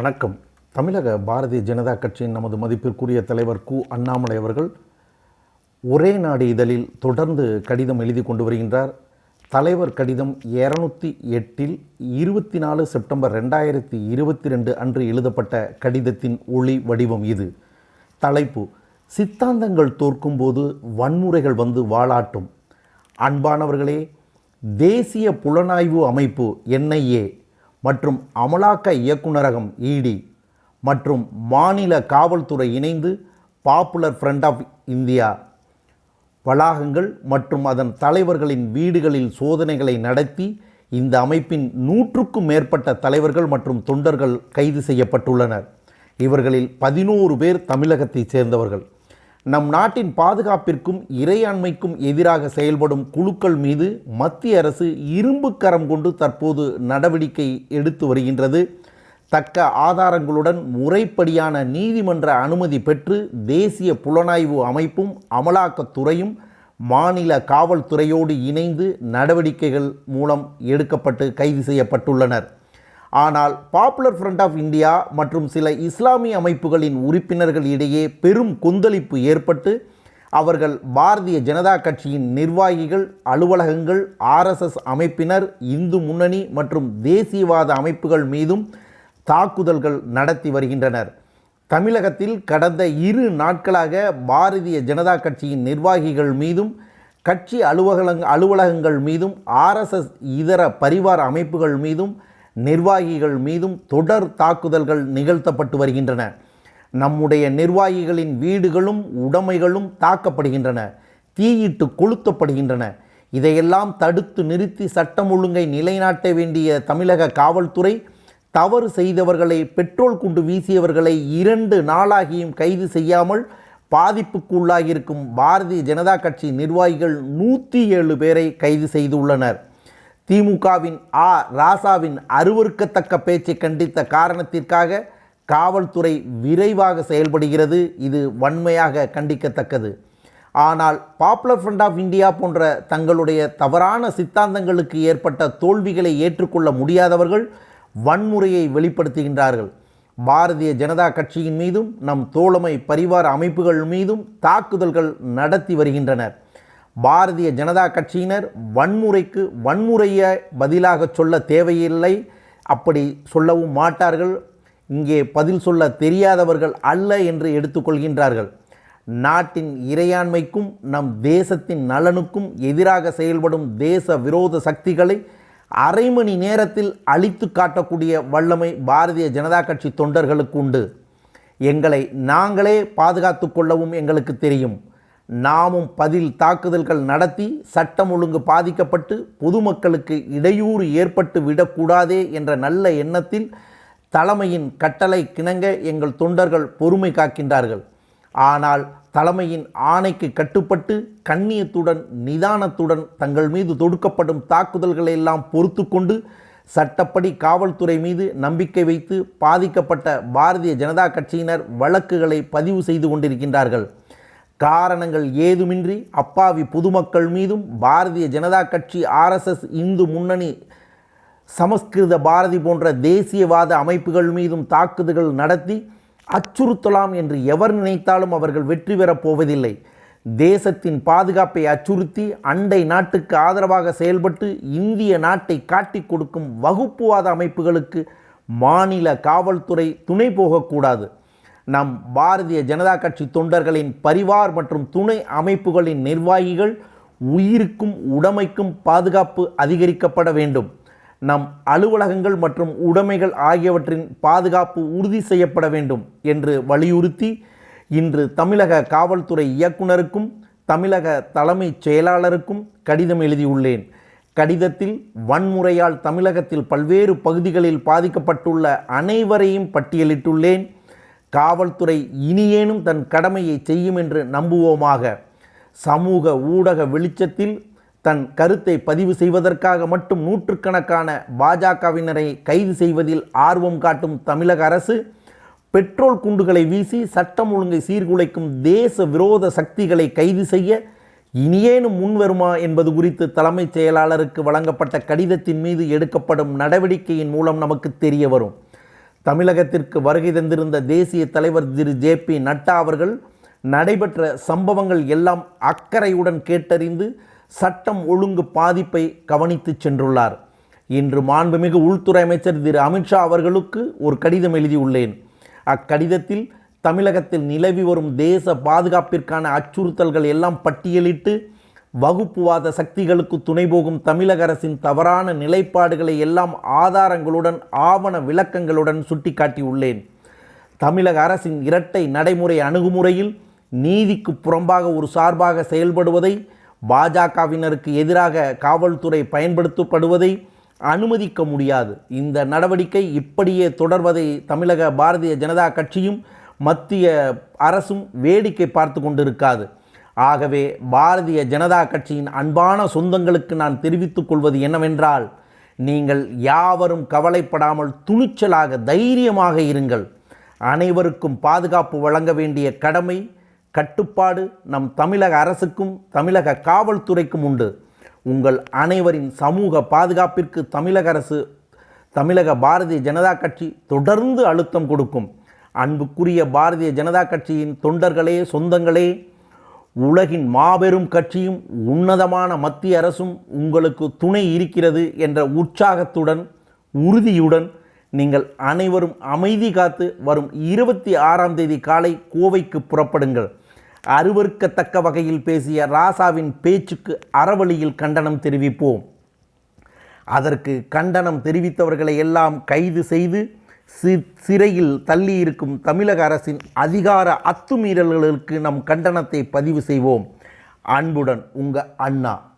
வணக்கம். தமிழக பாரதிய ஜனதா கட்சியின் நமது மதிப்பிற்குரிய தலைவர் கு. அண்ணாமலை அவர்கள் ஒரே நாடு இதழில் தொடர்ந்து கடிதம் எழுதி கொண்டு வருகின்றார். தலைவர் கடிதம் இரநூத்தி எட்டில் இருபத்தி நாலு செப்டம்பர் ரெண்டாயிரத்தி இருபத்தி ரெண்டு அன்று எழுதப்பட்ட கடிதத்தின் ஒளி வடிவம் இது. தலைப்பு சித்தாந்தங்கள் தோற்கும்போது வன்முறைகள் வந்து வாழாட்டும். அன்பானவர்களே தேசிய புலனாய்வு அமைப்பு என்ஐஏ மற்றும் அமலாக்க இயக்குநரகம் இடி மற்றும் மாநில காவல்துறை இணைந்து பாப்புலர் ஃப்ரண்ட் ஆஃப் இந்தியா வளாகங்கள் மற்றும் அதன் தலைவர்களின் வீடுகளில் சோதனைகளை நடத்தி இந்த அமைப்பின் நூற்றுக்கும் மேற்பட்ட தலைவர்கள் மற்றும் தொண்டர்கள் கைது செய்யப்பட்டுள்ளனர். இவர்களில் பதினோரு பேர் தமிழகத்தைச் சேர்ந்தவர்கள். நம் நாட்டின் பாதுகாப்பிற்கும் இறையாண்மைக்கும் எதிராக செயல்படும் குழுக்கள் மீது மத்திய அரசு இரும்பு கரம் கொண்டு தற்போது நடவடிக்கை எடுத்து வருகின்றது. தக்க ஆதாரங்களுடன் முறைப்படியான நீதிமன்ற அனுமதி பெற்று தேசிய புலனாய்வு அமைப்பும் அமலாக்கத்துறையும் மாநில காவல்துறையோடு இணைந்து நடவடிக்கைகள் மூலம் எடுக்கப்பட்டு கைது செய்யப்பட்டுள்ளனர். ஆனால் பாப்புலர் ஃப்ரண்ட் ஆஃப் இந்தியா மற்றும் சில இஸ்லாமிய அமைப்புகளின் உறுப்பினர்கள் இடையே பெரும் கொந்தளிப்பு ஏற்பட்டு அவர்கள் பாரதிய ஜனதா கட்சியின் நிர்வாகிகள் அலுவலகங்கள் ஆர்எஸ்எஸ் அமைப்பினர் இந்து முன்னணி மற்றும் தேசியவாத அமைப்புகள் மீதும் தாக்குதல்கள் நடத்தி வருகின்றனர். தமிழகத்தில் கடந்த இரு நாட்களாக பாரதிய ஜனதா கட்சியின் நிர்வாகிகள் மீதும் கட்சி அலுவலக அலுவலகங்கள் மீதும் ஆர்எஸ்எஸ் இதர பரிவார அமைப்புகள் மீதும் நிர்வாகிகள் மீதும் தொடர் தாக்குதல்கள் நிகழ்த்தப்பட்டு வருகின்றன. நம்முடைய நிர்வாகிகளின் வீடுகளும் உடைமைகளும் தாக்கப்படுகின்றன. தீயிட்டு கொளுத்தப்படுகின்றன. இதையெல்லாம் தடுத்து நிறுத்தி சட்டம் ஒழுங்கை நிலைநாட்ட வேண்டிய தமிழக காவல்துறை தவறு செய்தவர்களை பெட்ரோல் குண்டு வீசியவர்களை இரண்டு நாளாகியும் கைது செய்யாமல் பாதிப்புக்குள்ளாகியிருக்கும் பாரதிய ஜனதா கட்சி நிர்வாகிகள் நூற்றி ஏழு பேரை கைது செய்துள்ளனர். திமுகவின் ஆ ராசாவின் அருவருக்கத்தக்க பேச்சை கண்டித்த காரணத்திற்காக காவல்துறை விரைவாக செயல்படுகிறது. இது வன்மையாக கண்டிக்கத்தக்கது. ஆனால் பாப்புலர் ஃப்ரண்ட் ஆஃப் இந்தியா போன்ற தங்களுடைய தவறான சித்தாந்தங்களுக்கு ஏற்பட்ட தோல்விகளை ஏற்றுக்கொள்ள முடியாதவர்கள் வன்முறையை வெளிப்படுத்துகின்றார்கள். பாரதிய ஜனதா கட்சியின் மீதும் நம் தோழமை பரிவார அமைப்புகள் மீதும் தாக்குதல்கள் நடத்தி வருகின்றனர். பாரதிய ஜனதா கட்சியினர் வன்முறைக்கு வன்முறையை பதிலாக சொல்ல தேவையில்லை. அப்படி சொல்லவும் மாட்டார்கள். இங்கே பதில் சொல்ல தெரியாதவர்கள் அல்ல என்று எடுத்துக்கொள்கின்றார்கள் நாட்டின் இறையாண்மைக்கும் நம் தேசத்தின் நலனுக்கும் எதிராக செயல்படும் தேச விரோத சக்திகளை அரை மணி நேரத்தில் அழித்து காட்டக்கூடிய வல்லமை பாரதிய ஜனதா கட்சி தொண்டர்களுக்கு உண்டு. எங்களை நாங்களே பாதுகாத்து கொள்ளவும் எங்களுக்கு தெரியும். நாமும் பதில் தாக்குதல்கள் நடத்தி சட்டம் ஒழுங்கு பாதிக்கப்பட்டு பொதுமக்களுக்கு இடையூறு ஏற்பட்டு விடக்கூடாதே என்ற நல்ல எண்ணத்தில் தலைமையின் கட்டளை கிணங்க எங்கள் தொண்டர்கள் பொறுமை காக்கின்றார்கள். ஆனால் தலைமையின் ஆணைக்கு கட்டுப்பட்டு கண்ணியத்துடன் நிதானத்துடன் தங்கள் மீது தொடுக்கப்படும் தாக்குதல்களை எல்லாம் பொறுத்து கொண்டு சட்டப்படி காவல்துறை மீது நம்பிக்கை வைத்து பாதிக்கப்பட்ட பாரதிய ஜனதா கட்சியினர் வழக்குகளை பதிவு செய்து கொண்டிருக்கின்றார்கள். காரணங்கள் ஏதுமின்றி அப்பாவி பொதுமக்கள் மீதும் பாரதிய ஜனதா கட்சி ஆர்எஸ்எஸ் இந்து முன்னணி சமஸ்கிருத பாரதி போன்ற தேசியவாத அமைப்புகள் மீதும் தாக்குதல்கள் நடத்தி அச்சுறுத்தலாம் என்று எவர் நினைத்தாலும் அவர்கள் வெற்றி பெறப் போவதில்லை. தேசத்தின் பாதுகாப்பை அச்சுறுத்தி அண்டை நாட்டுக்கு ஆதரவாக செயல்பட்டு இந்திய நாட்டை காட்டிக் கொடுக்கும் வகுப்புவாத அமைப்புகளுக்கு மாநில காவல்துறை துணை போகக்கூடாது. நம் பாரதிய ஜனதா கட்சி தொண்டர்களின் பரிவார் மற்றும் துணை அமைப்புகளின் நிர்வாகிகள் உயிருக்கும் உடைமைக்கும் பாதுகாப்பு அதிகரிக்கப்பட வேண்டும். நம் அலுவலகங்கள் மற்றும் உடைமைகள் ஆகியவற்றின் பாதுகாப்பு உறுதி செய்யப்பட வேண்டும் என்று வலியுறுத்தி இன்று தமிழக காவல்துறை இயக்குனருக்கும் தமிழக தலைமைச் செயலாளருக்கும் கடிதம் எழுதியுள்ளேன். கடிதத்தில் வன்முறையால் தமிழகத்தில் பல்வேறு பகுதிகளில் பாதிக்கப்பட்டுள்ள அனைவரையும் பட்டியலிட்டுள்ளேன். காவல்துறை இனியேனும் தன் கடமையை செய்யும் என்று நம்புவோமாக. சமூக ஊடக வெளிச்சத்தில் தன் கருத்தை பதிவு செய்வதற்காக மட்டும் நூற்றுக்கணக்கான பாஜகவினரை கைது செய்வதில் ஆர்வம் காட்டும் தமிழக அரசு பெட்ரோல் குண்டுகளை வீசி சட்டம் ஒழுங்கை சீர்குலைக்கும் தேச விரோத சக்திகளை கைது செய்ய இனியேனும் முன்வருமா என்பது குறித்து தலைமைச் செயலாளருக்கு வழங்கப்பட்ட கடிதத்தின் மீது எடுக்கப்படும் நடவடிக்கையின் மூலம் நமக்கு தெரிய வரும். தமிழகத்திற்கு வருகை தந்திருந்த தேசிய தலைவர் திரு ஜே பி நட்டா அவர்கள் நடைபெற்ற சம்பவங்கள் எல்லாம் அக்கறையுடன் கேட்டறிந்து சட்டம் ஒழுங்கு பாதிப்பை கவனித்துச் சென்றுள்ளார். இன்று மாண்புமிகு உள்துறை அமைச்சர் திரு அமித்ஷா அவர்களுக்கு ஒரு கடிதம் எழுதியுள்ளேன். அக்கடிதத்தில் தமிழகத்தில் நிலவி வரும் தேச பாதுகாப்பிற்கான அச்சுறுத்தல்கள் எல்லாம் பட்டியலிட்டு வகுப்புவாத சக்திகளுக்கு துணை போகும் தமிழக அரசின் தவறான நிலைப்பாடுகளை எல்லாம் ஆதாரங்களுடன் ஆவண விளக்கங்களுடன் சுட்டிக்காட்டியுள்ளேன் தமிழக அரசின் இரட்டை நடைமுறை அணுகுமுறையில் நீதிக்கு புறம்பாக ஒரு சார்பாக செயல்படுவதை பாஜகவினருக்கு எதிராக காவல்துறை பயன்படுத்தப்படுவதை அனுமதிக்க முடியாது. இந்த நடவடிக்கை இப்படியே தொடர்வதை தமிழக பாரதிய ஜனதா கட்சியும் மத்திய அரசும் வேடிக்கை பார்த்து கொண்டிருக்காது. ஆகவே பாரதிய ஜனதா கட்சியின் அன்பான சொந்தங்களுக்கு நான் தெரிவித்துக் கொள்வது என்னவென்றால் நீங்கள் யாவரும் கவலைப்படாமல் துணிச்சலாக தைரியமாக இருங்கள். அனைவருக்கும் பாதுகாப்பு வழங்க வேண்டிய கடமை கட்டுப்பாடு நம் தமிழக அரசுக்கும் தமிழக காவல்துறைக்கும் உண்டு. உங்கள் அனைவரின் சமூக பாதுகாப்பிற்கு தமிழக அரசு தமிழக பாரதிய ஜனதா கட்சி தொடர்ந்து அழுத்தம் கொடுக்கும். அன்புக்குரிய பாரதிய ஜனதா கட்சியின் தொண்டர்களே சொந்தங்களே உலகின் மாபெரும் கட்சியும் உன்னதமான மத்திய அரசும் உங்களுக்கு துணை இருக்கிறது என்ற உற்சாகத்துடன் உறுதியுடன் நீங்கள் அனைவரும் அமைதி காத்து வரும் இருபத்தி ஆறாம் தேதி காலை கோவைக்கு புறப்படுங்கள். அருவருக்கத்தக்க வகையில் பேசிய ராசாவின் பேச்சுக்கு அறவழியில் கண்டனம் தெரிவிப்போம். அதற்கு கண்டனம் தெரிவித்தவர்களை எல்லாம் கைது செய்து சி சிறையில் தள்ளியிருக்கும் தமிழக அரசின் அதிகார அத்துமீறல்களுக்கு நம் கண்டனத்தை பதிவு செய்வோம். அன்புடன் உங்கள் அண்ணா.